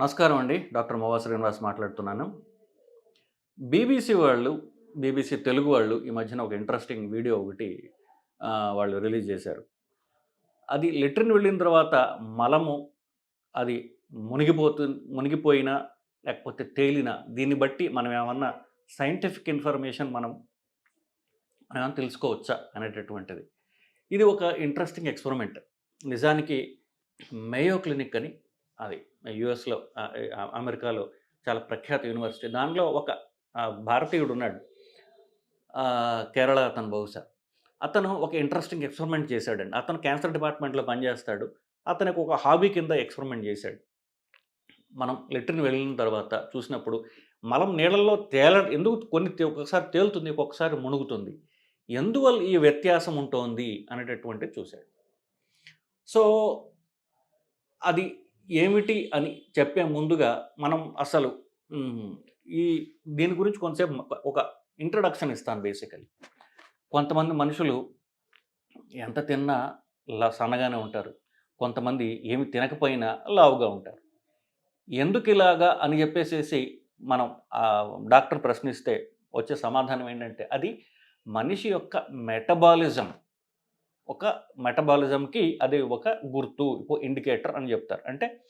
నమస్కారం అండి. డాక్టర్ మోవా శ్రీనివాస్ మాట్లాడుతున్నాను. బీబీసీ వాళ్ళు బీబీసీ తెలుగు వాళ్ళు ఈ మధ్యన ఒక ఇంట్రెస్టింగ్ వీడియో ఒకటి వాళ్ళు రిలీజ్ చేశారు. అది లెట్రిన్ వెళ్ళిన తర్వాత మలము అది మునిగిపోతు మునిగిపోయినా లేకపోతే తేలినా దీన్ని బట్టి మనం ఏమన్నా సైంటిఫిక్ ఇన్ఫర్మేషన్ మనం మనం ఏమన్నా తెలుసుకోవచ్చా అనేటటువంటిది. ఇది ఒక ఇంట్రెస్టింగ్ ఎక్స్పెరిమెంట్ నిజానికి మేయో క్లినిక్ అని అది. యుఎస్లో అమెరికాలో చాలా ప్రఖ్యాత యూనివర్సిటీ. దానిలో ఒక భారతీయుడు ఉన్నాడు కేరళ అతను బహుశా. అతను ఒక ఇంట్రెస్టింగ్ ఎక్స్పెరిమెంట్ చేశాడండి. అతను క్యాన్సర్ డిపార్ట్మెంట్లో పనిచేస్తాడు. అతనికి ఒక హాబీ కింద ఎక్స్పెరిమెంట్ చేశాడు. మనం లెట్రిన్ వెళ్ళిన తర్వాత చూసినప్పుడు మలం నీళ్ళల్లో తేల ఎందుకు కొన్ని ఒక్కొక్కసారి తేలుతుంది ఒక్కొక్కసారి మునుగుతుంది. ఎందువల్ల ఈ వ్యత్యాసం ఉంటుంది అనేటటువంటి చూశాడు. సో అది ఏమిటి అని చెప్పే ముందుగా మనం అసలు ఈ దీని గురించి కొంతసేపు ఒక ఇంట్రడక్షన్ ఇస్తాను బేసికలీ కొంతమంది మనుషులు ఎంత తిన్నా లా సన్నగానే ఉంటారు. కొంతమంది ఏమి తినకపోయినా లావుగా ఉంటారు. ఎందుకు ఇలాగా అని చెప్పేసేసి మనం ఆ డాక్టర్ ప్రశ్నిస్తే వచ్చే సమాధానం ఏంటంటే అది మనిషి యొక్క మెటబాలిజం. ఒక మెటబాలిజంకి అది ఒక గుర్తు ఇండికేటర్ అని చెప్తారు. అంటే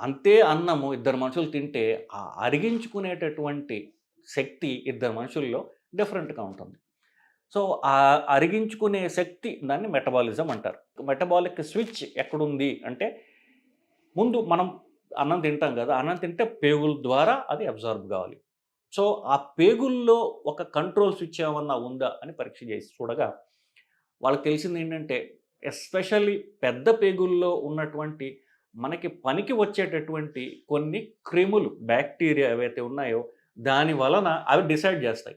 అంతే అన్నము ఇద్దరు మనుషులు తింటే ఆ అరిగించుకునేటటువంటి శక్తి ఇద్దరు మనుషుల్లో డిఫరెంట్గా ఉంటుంది. సో ఆ అరిగించుకునే శక్తి దాన్ని మెటబాలిజం అంటారు. మెటబాలిక్ స్విచ్ ఎక్కడుంది అంటే ముందు మనం అన్నం తింటాం కదా అన్నం తింటే పేగుల ద్వారా అది అబ్జార్బ్ కావాలి. సో ఆ పేగుల్లో ఒక కంట్రోల్ స్విచ్ ఏమన్నా ఉందా అని పరీక్ష చేసి చూడగా వాళ్ళకి తెలిసింది ఏంటంటే ఎస్పెషల్లీ పెద్ద పేగుల్లో ఉన్నటువంటి మనకి పనికి వచ్చేటటువంటి కొన్ని క్రిములు బ్యాక్టీరియా ఏవైతే ఉన్నాయో దాని వలన అవి డిసైడ్ చేస్తాయి.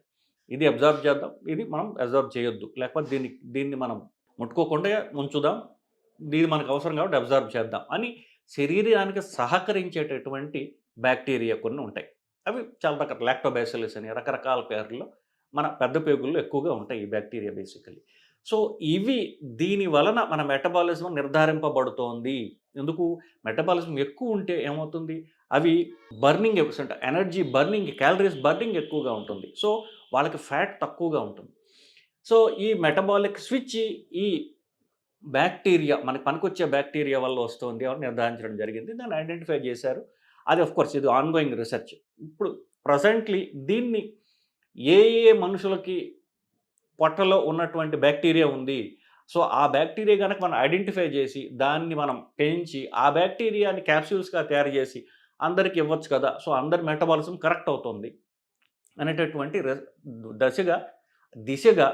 ఇది అబ్జర్వ్ చేద్దాం ఇది మనం అబ్జర్వ్ చేయొద్దు. లేకపోతే దీన్ని దీన్ని మనం ముట్టుకోకుండా ఉంచుదాం దీన్ని మనకు అవసరం కాబట్టి అబ్జర్వ్ చేద్దాం అని శరీరానికి సహకరించేటటువంటి బ్యాక్టీరియా కొన్ని ఉంటాయి. అవి చాలా రకాల లాక్టోబాసిలస్ అని రకరకాల పేర్లలో మన పెద్ద పేగుల్లో ఎక్కువగా ఉంటాయి ఈ బ్యాక్టీరియా బేసికలీ సో ఇవి దీని వలన మన మెటబాలిజం నిర్ధారింపబడుతోంది. ఎందుకు? మెటబాలిజం ఎక్కువ ఉంటే ఏమవుతుంది? అవి బర్నింగ్ అంటే ఎనర్జీ బర్నింగ్ క్యాలరీస్ బర్నింగ్ ఎక్కువగా ఉంటుంది. సో వాళ్ళకి ఫ్యాట్ తక్కువగా ఉంటుంది. సో ఈ మెటబాలిక్ స్విచ్ ఈ బ్యాక్టీరియా మనకి పనికొచ్చే బ్యాక్టీరియా వల్ల వస్తుంది అని నిర్ధారించడం జరిగింది. దాన్ని ఐడెంటిఫై చేశారు. అది కోర్స్ ఇది ఆన్గోయింగ్ రీసెర్చ్ ఇప్పుడు ప్రజెంట్లీ దీన్ని ఏ ఏ మనుషులకి పొట్టలో ఉన్నటువంటి బ్యాక్టీరియా ఉంది. సో ఆ బ్యాక్టీరియా కనుక మనం ఐడెంటిఫై చేసి దాన్ని మనం పెంచి ఆ బ్యాక్టీరియాని క్యాప్సూల్స్గా తయారు చేసి అందరికి ఇవ్వచ్చు కదా! సో అందరి మెటబాలిజం కరెక్ట్ అవుతుంది. అనేటటువంటి దశగా దిశగా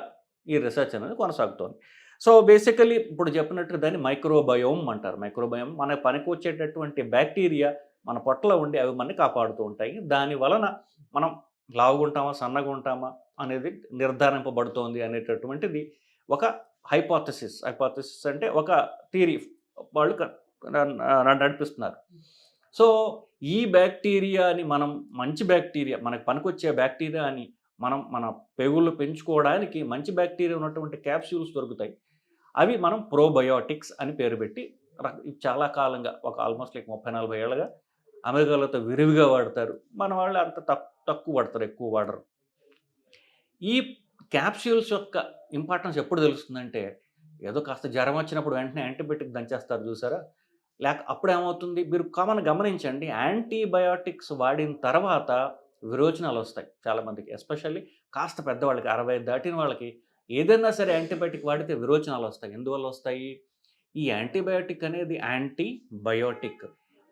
ఈ రీసెర్చ్ అనేది కొనసాగుతోంది. సో బేసికలీ ఇప్పుడు చెప్పినట్టు దాన్ని మైక్రోబయోమ్ అంటారు. మైక్రోబయోమ్ మన పనికి వచ్చేటటువంటి బ్యాక్టీరియా మన పొట్టలో ఉండి అవి మనని కాపాడుతూ ఉంటాయి. దాని వలన మనం లావుగా ఉంటామా సన్నగా ఉంటామా అనేది నిర్ధారింపబడుతోంది అనేటటువంటిది ఒక హైపోథసిస్. హైపోథసిస్ అంటే ఒక థీరీ వాళ్ళు నడిపిస్తున్నారు. సో ఈ బ్యాక్టీరియాని మనం మంచి బ్యాక్టీరియా మనకు పనికొచ్చే బ్యాక్టీరియా అని మనం మన పెగుళ్ళు పెంచుకోవడానికి మంచి బ్యాక్టీరియా ఉన్నటువంటి క్యాప్సూల్స్ దొరుకుతాయి. అవి మనం ప్రోబయోటిక్స్ అని పేరు పెట్టి చాలా కాలంగా ఒక ఆల్మోస్ట్ లైక్ ముప్పై నలభై ఏళ్ళగా అమెరికాలతో విరివిగా వాడతారు. మన వాళ్ళు అంత తక్కువ తక్కువ వాడతారు ఎక్కువ వాడరు. ఈ క్యాప్సూల్స్ యొక్క ఇంపార్టెన్స్ ఎప్పుడు తెలుస్తుందంటే ఏదో కాస్త జ్వరం వచ్చినప్పుడు వెంటనే యాంటీబయాటిక్ దంచేస్తారు చూసారా? లేక అప్పుడు ఏమవుతుంది మీరు కామన్ గమనించండి యాంటీబయాటిక్స్ వాడిన తర్వాత విరోచనాలు వస్తాయి చాలామందికి. ఎస్పెషల్లీ కాస్త పెద్దవాళ్ళకి అరవై దాటిన వాళ్ళకి ఏదైనా సరే యాంటీబయాటిక్ వాడితే విరోచనాలు వస్తాయి. ఎందువల్ల వస్తాయి? ఈ యాంటీబయాటిక్ అనేది యాంటీబయోటిక్.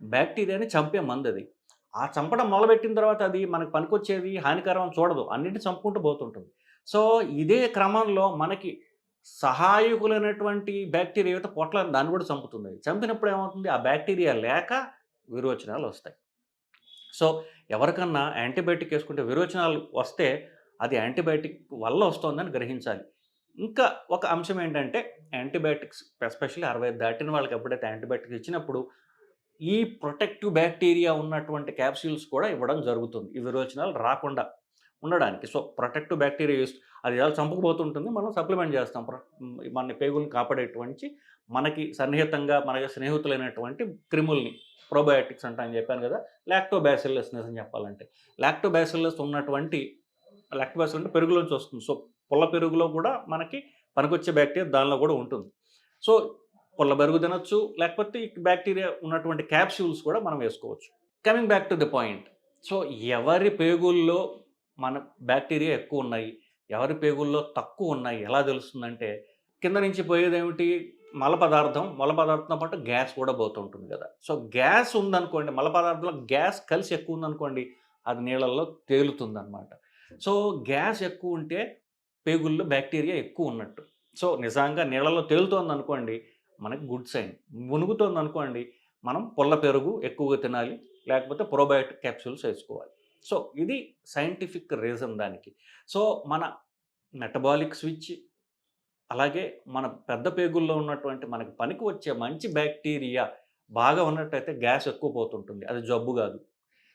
బ్యాక్టీరియాని చంపే మందు అది. ఆ చంపడం మొదలుపెట్టిన తర్వాత అది మనకు పనికొచ్చేది హానికరం చూడదు. అన్నింటిని చంపుకుంటూ పోతుంటుంది. సో ఇదే క్రమంలో మనకి సహాయకులైనటువంటి బ్యాక్టీరియా అయితే పొట్ల దాన్ని కూడా చంపుతుంది. చంపినప్పుడు ఏమవుతుంది? ఆ బ్యాక్టీరియా లేక విరోచనాలు వస్తాయి. సో ఎవరికన్నా యాంటీబయాటిక్ వేసుకుంటే విరోచనాలు వస్తే అది యాంటీబయాటిక్ వల్ల వస్తుందని గ్రహించాలి. ఇంకా ఒక అంశం ఏంటంటే యాంటీబయాటిక్స్ ఎస్పెషల్లీ అరవై దాటిన వాళ్ళకి ఎప్పుడైతే యాంటీబయాటిక్స్ ఇచ్చినప్పుడు ఈ ప్రొటెక్టివ్ బ్యాక్టీరియా ఉన్నటువంటి క్యాప్సూల్స్ కూడా ఇవ్వడం జరుగుతుంది. ఈ విరోచనాలు రాకుండా ఉండడానికి. సో ప్రొటెక్టివ్ బ్యాక్టీరియా యూస్ అది ఎలా చంపుకుపోతుంటుంది మనం సప్లిమెంట్ చేస్తాం. మన పేగుల్ని కాపాడేటువంటి మనకి సన్నిహితంగా మనకి స్నేహితులైనటువంటి క్రిముల్ని ప్రోబయోటిక్స్ అంట అని చెప్పాను కదా లాక్టోబాసిల్లస్నెస్ అని చెప్పాలంటే. లాక్టోబాసిల్లస్ ఉన్నటువంటి లాక్టోబాసిల్ అంటే పెరుగులోంచి వస్తుంది. సో పుల్ల పెరుగులో కూడా మనకి పనికొచ్చే బ్యాక్టీరియా దానిలో కూడా ఉంటుంది. సో పొల్ల బరుగు తినొచ్చు లేకపోతే బ్యాక్టీరియా ఉన్నటువంటి క్యాప్సూల్స్ కూడా మనం వేసుకోవచ్చు. Coming back to the point so ఎవరి పేగుల్లో మన బ్యాక్టీరియా ఎక్కువ ఉన్నాయి ఎవరి పేగుల్లో తక్కువ ఉన్నాయి ఎలా తెలుస్తుందంటే కింద నుంచి పోయేది ఏమిటి మల పదార్థం మల పదార్థంతో పాటు గ్యాస్ కూడా పోతుంటుంది కదా. సో గ్యాస్ ఉందనుకోండి మల పదార్థంలో గ్యాస్ కలిసి ఎక్కువ ఉందనుకోండి అది నీళ్ళల్లో తేలుతుంది అనమాట సో గ్యాస్ ఎక్కువ ఉంటే పేగుల్లో బ్యాక్టీరియా ఎక్కువ ఉన్నట్టు. సో నిజంగా నీళ్ళలో తేలుతోంది అనుకోండి మనకి గుడ్ సైన్. మునుగుతోంది అనుకోండి మనం పుల్ల పెరుగు ఎక్కువగా తినాలి లేకపోతే ప్రోబయోటిక్ క్యాప్సూల్స్ వేసుకోవాలి. సో ఇది సైంటిఫిక్ రీజన్ దానికి. సో మన మెటబాలిక్ స్విచ్ అలాగే మన పెద్ద పేగుల్లో ఉన్నటువంటి మనకి పనికి వచ్చే మంచి బ్యాక్టీరియా బాగా ఉన్నట్టయితే గ్యాస్ ఎక్కువ పోతుంటుంది. అది జబ్బు కాదు.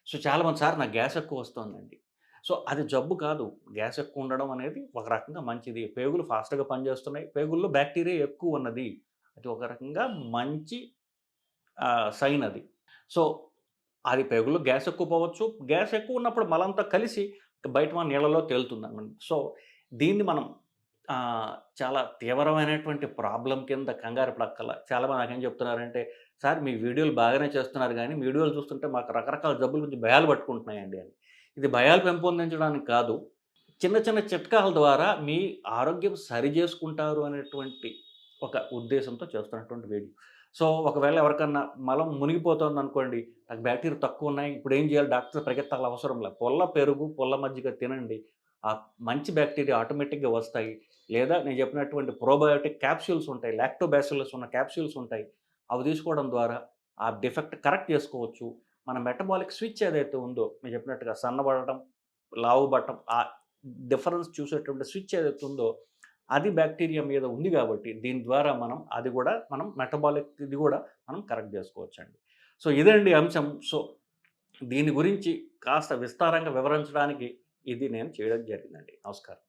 సో చాలామంది సార్ నాకు గ్యాస్ ఎక్కువ వస్తుందండి. సో అది జబ్బు కాదు. గ్యాస్ ఎక్కువ ఉండడం అనేది ఒక రకంగా మంచిది. పేగులు ఫాస్ట్గా పనిచేస్తున్నాయి. పేగుల్లో బ్యాక్టీరియా ఎక్కువ ఉన్నది. అది ఒక రకంగా మంచి సైన్ అది. సో అది పెగులు గ్యాస్ ఎక్కువ పోవచ్చు. గ్యాస్ ఎక్కువ ఉన్నప్పుడు మలంతా కలిసి బయట మన నీళ్ళలో తేలుతుంది అనమాట సో దీన్ని మనం చాలా తీవ్రమైనటువంటి ప్రాబ్లం కింద కంగారు పడక్కల. చాలామంది నాకేం చెప్తున్నారంటే సార్ మీ వీడియోలు బాగానే చేస్తున్నారు కానీ మీ వీడియోలు చూస్తుంటే మాకు రకరకాల జబ్బుల గురించి భయాలు పట్టుకుంటున్నాయండి అని. ఇది భయాలు పెంపొందించడానికి కాదు. చిన్న చిన్న చిట్కాల ద్వారా మీ ఆరోగ్యం సరి చేసుకుంటారు అనేటువంటి ఒక ఉద్దేశంతో చేస్తున్నటువంటి వీడియో. సో ఒకవేళ ఎవరికన్నా మలం మునిగిపోతుంది అనుకోండి నాకు బ్యాక్టీరియా తక్కువ ఉన్నాయి ఇప్పుడు ఏం చేయాలి? డాక్టర్ పరిగెత్తాల అవసరం లేదు. పొల్ల పెరుగు పొల్ల మజ్జిగ తినండి. ఆ మంచి బ్యాక్టీరియా ఆటోమేటిక్గా వస్తాయి. లేదా నేను చెప్పినటువంటి ప్రోబయోటిక్ క్యాప్సూల్స్ ఉంటాయి లాక్టోబాసిల్లస్ ఉన్న క్యాప్సూల్స్ ఉంటాయి. అవి తీసుకోవడం ద్వారా ఆ డిఫెక్ట్ కరెక్ట్ చేసుకోవచ్చు. మన మెటబాలిక్ స్విచ్ ఏదైతే ఉందో నేను చెప్పినట్టుగా సన్నబడటం లావుబడటం ఆ డిఫరెన్స్ చూసేటువంటి స్విచ్ ఏదైతే ఉందో అది బ్యాక్టీరియా మీద ఉంది కాబట్టి దీని ద్వారా మనం అది కూడా మనం మెటబాలిక్ ఇది కూడా మనం కరెక్ట్ చేసుకోవచ్చండి. సో ఇదండి అంశం. సో దీని గురించి కాస్త విస్తారంగా వివరించడానికి ఇది నేను చేయడం జరిగిందండి. నమస్కారం.